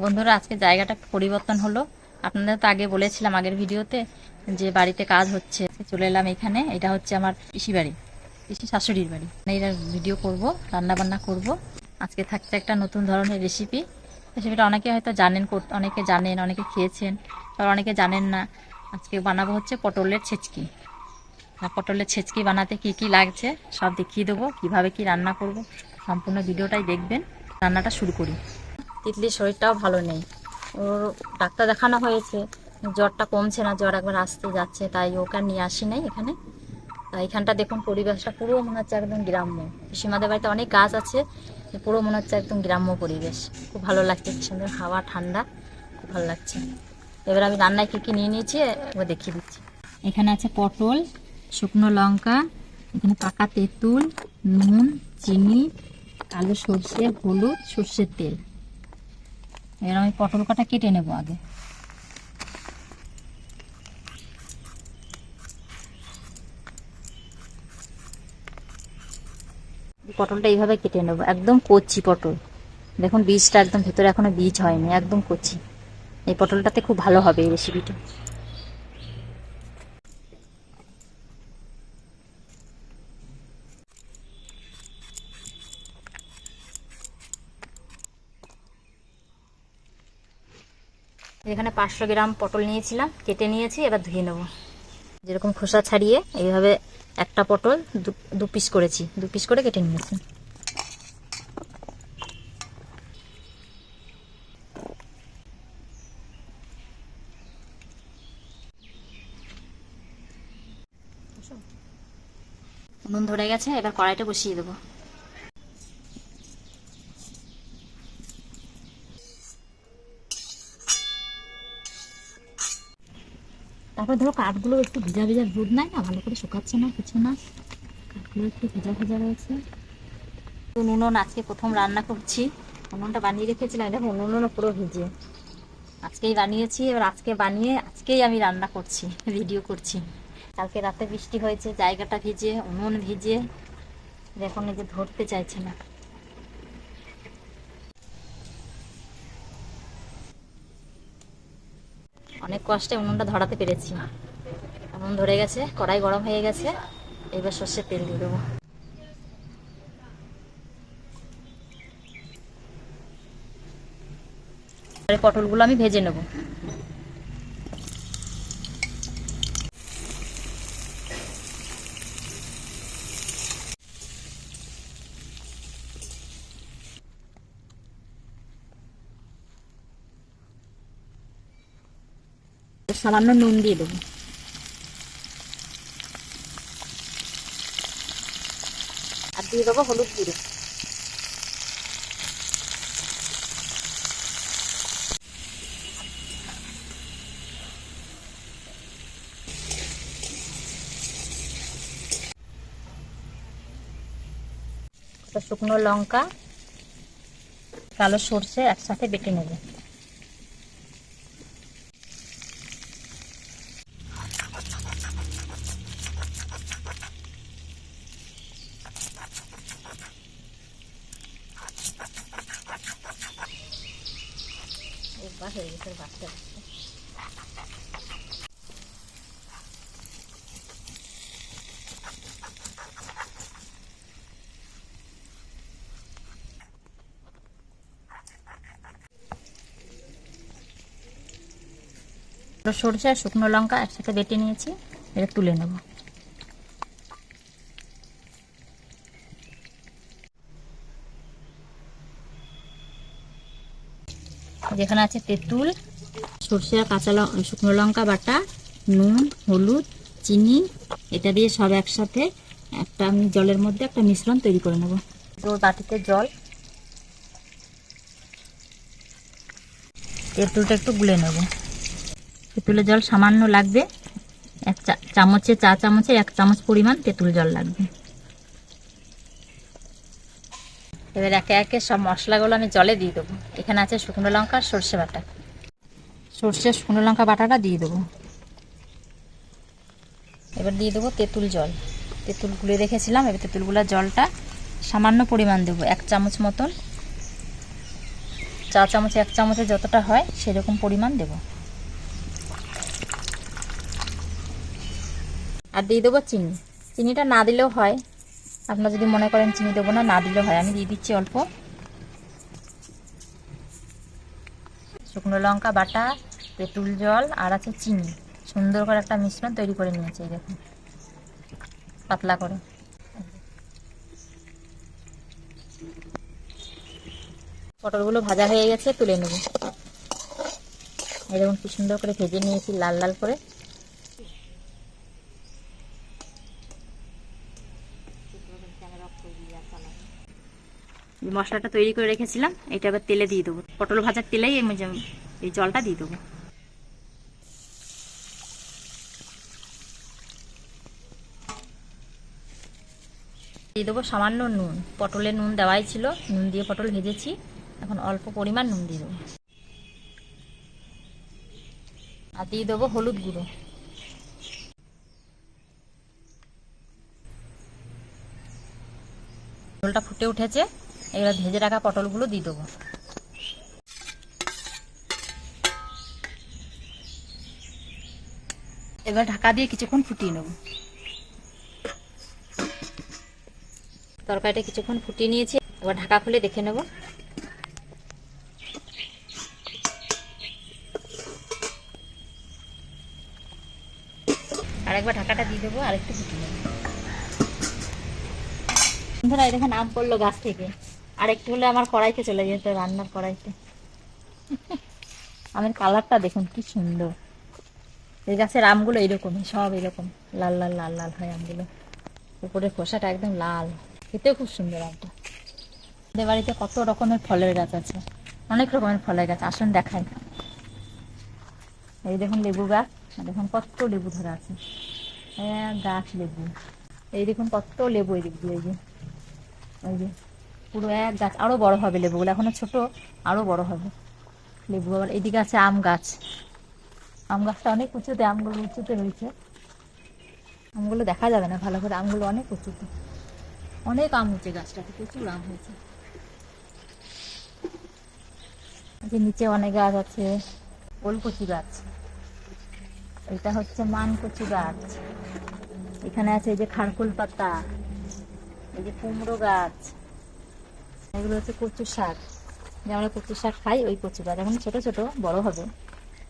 বন্ধুরা, আজকে জায়গাটা পরিবর্তন হলো। আপনাদের তো আগে বলেছিলাম আগের ভিডিওতে যে বাড়িতে কাজ হচ্ছে। চলে এলাম এখানে। এটা হচ্ছে আমার পিসি বাড়ি, পিসি শাশুড়ির বাড়ি। এটা ভিডিও করব রান্না বান্না করব। আজকে থাকছে একটা নতুন ধরনের রেসিপি রেসিপিটা অনেকে হয়তো জানেন অনেকে জানেন, অনেকে খেয়েছেন, আবার অনেকে জানেন না। আজকে বানাবো হচ্ছে পটলের ছেচকি। পটলের ছেচকি বানাতে কি কি লাগছে সব দেখিয়ে দেবো, কীভাবে কি রান্না করব। সম্পূর্ণ ভিডিওটাই দেখবেন। রান্নাটা শুরু করি। তিতলির শরীরটাও ভালো নেই। ওর ডাক্তার দেখানো হয়েছে, জ্বরটা কমছে না, জ্বর একবার আসতে যাচ্ছে, তাই ওকে নিয়ে আসি নাই এখানে। তাই এখানটা দেখুন, পরিবেশটা পুরো মনে হচ্ছে একদম গ্রাম্য। পিসিমাদের বাড়িতে অনেক গাছ আছে পুরো মনে হচ্ছে একদম গ্রাম্য পরিবেশ। খুব ভালো লাগছে কি সুন্দর হাওয়া, ঠান্ডা, খুব ভালো লাগছে। এবার আমি রান্নায় কী কী নিয়ে নিয়েছি এবার দেখিয়ে দিচ্ছি। এখানে আছে পটল, শুকনো লঙ্কা, এখানে পাকা তেঁতুল, নুন, চিনি, কালো সর্ষে, হলুদ, সর্ষের তেল। এবার আমি পটল কাটা কেটে নেব আগে। পটলটা এইভাবে কেটে নেব, একদম কচি পটল। দেখুন, বীজটা একদম ভেতরে এখনও বীজ হয়নি, একদম কচি। এই পটলটাতে খুব ভালো হবে এই রেসিপিটা এখানে পাঁচশো গ্রাম পটল নিয়েছিলাম, কেটে নিয়েছি, এবার ধুয়ে নেব। যেরকম খোসা ছাড়িয়ে এইভাবে একটা পটল দু- পিস করেছি, দু পিস করে কেটে নিয়েছি। নুন ধরে গেছে, এবার কড়াইটা বসিয়ে দেবো। তারপর ধরো কাঠগুলো একটু ভিজা ভিজা রোদ নাই না, ভালো করে শুকাচ্ছে না, কিছু না। কাঠগুলো একটু ভিজা ভিজা রয়েছে। তো নুন আজকে প্রথম রান্না করছি। উনুনটা বানিয়ে রেখেছিলাম, দেখো উনুনও পুরো ভিজে। আজকেই বানিয়েছি, এবার আজকে বানিয়ে আজকেই আমি রান্না করছি ভিডিও করছি। কালকে রাতে বৃষ্টি হয়েছে, জায়গাটা ভিজে, উনুন ভিজে। দেখুন এই যে ধরতে চাইছে না। অনেক কষ্টে উনুনটা ধরাতে পেরেছি। উনুন ধরে গেছে, কড়াই গরম হয়ে গেছে। এবার সর্ষের তেল দিয়ে দেবো। পটলগুলো আমি ভেজে নেব। সামান্য নুন দিয়ে দেবো। আর দিয়ে দেবো হলুদ গুঁড়ো। শুকনো লঙ্কা, কালো সর্ষে একসাথে বেটে নেবে একবার হয়ে গেছে বাচ্চা সরষে আর শুকনো লঙ্কা একসাথে বেটে নিয়েছি এটা তুলে নেব। যেখানে আছে তেঁতুল সর্ষে আর কাঁচা লঙ্কা শুকনো লঙ্কা বাটা নুন হলুদ চিনি এটা দিয়ে সব একসাথে একটা আমি জলের মধ্যে একটা মিশ্রণ তৈরি করে নেব। ওর বাটিতে জল। তেঁতুলটা একটু গুলে নেব। তেঁতুলের জল সামান্য লাগবে। এক চা- চামচে চা চামচে এক চামচ পরিমাণ তেঁতুল জল লাগবে। এবার একে একে সব মশলাগুলো আমি জলে দিয়ে দেবো। এখানে আছে শুকনো লঙ্কা আর সর্ষে বাটা। সর্ষে শুকনো লঙ্কা বাটাটা দিয়ে দেবো। এবার দিয়ে দেবো তেঁতুল জল। তেঁতুল গুলে রেখেছিলাম, এবার তেঁতুলগুলোর জলটা সামান্য পরিমাণ দেবো, এক চামচ মতন। চা চামচ, এক চামচে যতটা হয় সেরকম পরিমাণ দেব। আর দিয়ে দেবো চিনি। চিনিটা না দিলেও হয়। আপনারা যদি মনে করেন চিনি দেবো না না দিলেও হয়। আমি দিয়ে দিচ্ছি অল্প। শুকনো লঙ্কা বাটা তেঁতুল জল আর আছে চিনি। সুন্দর করে একটা মিশ্রণ তৈরি করে নিয়েছে এই দেখুন। পাতলা করে। পটলগুলো ভাজা হয়ে গেছে, তুলে নেব। এরকম কি সুন্দর করে ভেজে নিয়েছি, লাল লাল করে। মশলাটা তৈরি করে রেখেছিলাম, এটা আবার তেলে দিয়ে দেবো। পটল ভাজার তেলেই এই জলটা দিয়ে দেবো। দিয়ে দেবো সামান্য নুন। পটলে নুন দেওয়াই ছিল। নুন দিয়ে পটল ভেজেছি। এখন অল্প পরিমাণ নুন দিয়ে দেবো। আর দিয়ে দেবো হলুদ গুঁড়ো। পটলটা ফুটে উঠেছে। এবার ভেজে রাখা পটলগুলো দিয়ে দেবো। এবার ঢাকা দিয়ে কিছুক্ষণ ফুটিয়ে নেব। তরকারিটা কিছুক্ষণ ফুটিয়ে নিয়েছি। এবার ঢাকা খুলে দেখে নেব। আরেকবার ঢাকাটা দিয়ে দেবো, আরেকটু ফুটিয়ে নেব। বন্ধুরা, এই দেখেন আম পড়ল গাছ থেকে। আর একটু হলে আমার কড়াইতে চলে যেত রান্নার কড়াইতে। আমের কালারটা দেখুন, কি সুন্দর। এই গাছের আমগুলো এরকমই, সব এরকম, লাল লাল লাল লাল হয় আমগুলো। উপরে খোসাটা একদম লাল। খেতেও খুব সুন্দর আমটা আমাদের বাড়িতে কত রকমের ফলের গাছ আছে। অনেক রকমের ফলের গাছ, আসুন দেখাই। এই দেখুন লেবু গাছ দেখুন কত লেবু ধরে আছে। গাছ লেবু। এই দেখুন কত লেবু এই দিক দিয়ে, এই যে। ওই যে, পুরো এক গাছ, আরও বড় হবে লেবুগুলো, এখনও ছোট, আরও বড় হবে। লেবু, আবার এইদিকে আছে আম গাছ। আম গাছটা অনেক উঁচুতে, আমগুলো উঁচুতে রয়েছে। আমগুলো দেখা যাবে না, ভালো করে, আমগুলো অনেক উঁচুতে। অনেক আম হয়েছে গাছটাতে প্রচুর আম হয়েছে। যে নিচে অনেক গাছ আছে, ওলকচি গাছ। এটা হচ্ছে মানকচি গাছ। এখানে আছে এই যে খারকুল পাতা, এই যে কুমড়ো গাছ, এগুলো হচ্ছে কচু শাক। যে আমরা কচু শাক খাই, ওই কচু গাছ। এখন ছোট ছোট, বড় হবে।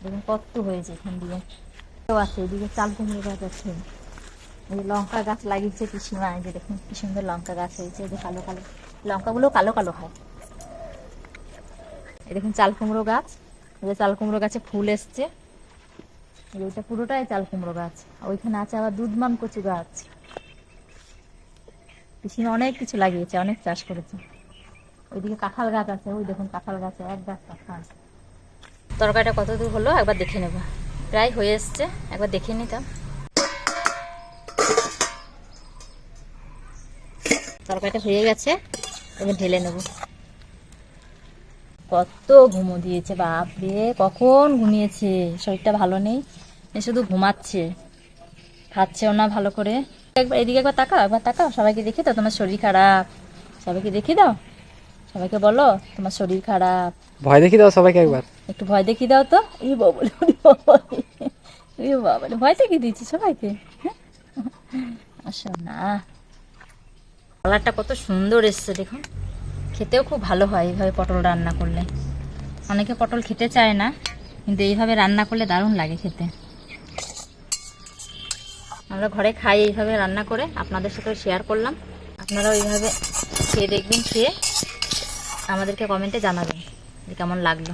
দেখুন কত হয়েছে এখান দিয়ে। আছে, এদিকে চাল কুমড়ো গাছ আছে। লঙ্কা গাছ লাগিয়েছে পিসিমা যে দেখুন কি সুন্দর লঙ্কা গাছ হয়েছে যে কালো কালো। লঙ্কাগুলো কালো কালো হয়। এই দেখুন চাল কুমড়ো গাছ যে চাল কুমড়ো গাছে ফুল এসছে। ওইটা পুরোটাই চাল কুমড়ো গাছ ওইখানে আছে আবার দুধমান কচু গাছ। পিসিমা অনেক কিছু লাগিয়েছে, অনেক চাষ করেছে। ওইদিকে কাঁঠাল গাছ আছে, ওই দেখুন কাঁঠাল গাছে এক গাছ কাঁঠাল। তরকারিটা কত দূর হলো একবার দেখে নেব। প্রায় হয়ে এসছে, একবার দেখে নিতাম। তরকারিটা হয়ে গেছে এবার ঢেলে নেব। কত ঘুমো দিয়েছে বাপরে কখন ঘুমিয়েছে? শরীরটা ভালো নেই এ শুধু ঘুমাচ্ছে। খাচ্ছেও না ভালো করে। একবার এদিকে একবার তাকাও একবার তাকাও সবাইকে দেখে দাও তোমার শরীর খারাপ। সবাইকে দেখে দাও সবাইকে বলো তোমার শরীর খারাপ। ভয় দেখি দাও সবাইকে একবার। একটু ভয় দেখিয়ে দাও তো। এই বাবা ভয় দেখিয়ে দিয়েছি সবাইকে। হ্যাঁ? আসো না। কালারটা কত সুন্দর এসছে, দেখুন। খেতেও খুব ভালো হয় এইভাবে পটল রান্না করলে। অনেকে পটল খেতে চায় না, কিন্তু এইভাবে রান্না করলে দারুণ লাগে খেতে। আমরা ঘরে খাই এইভাবে রান্না করে, আপনাদের সাথে শেয়ার করলাম। আপনারাও এইভাবে খেয়ে দেখবেন, খেয়ে আমাদেরকে কমেন্টে জানাবেন যে কেমন লাগল।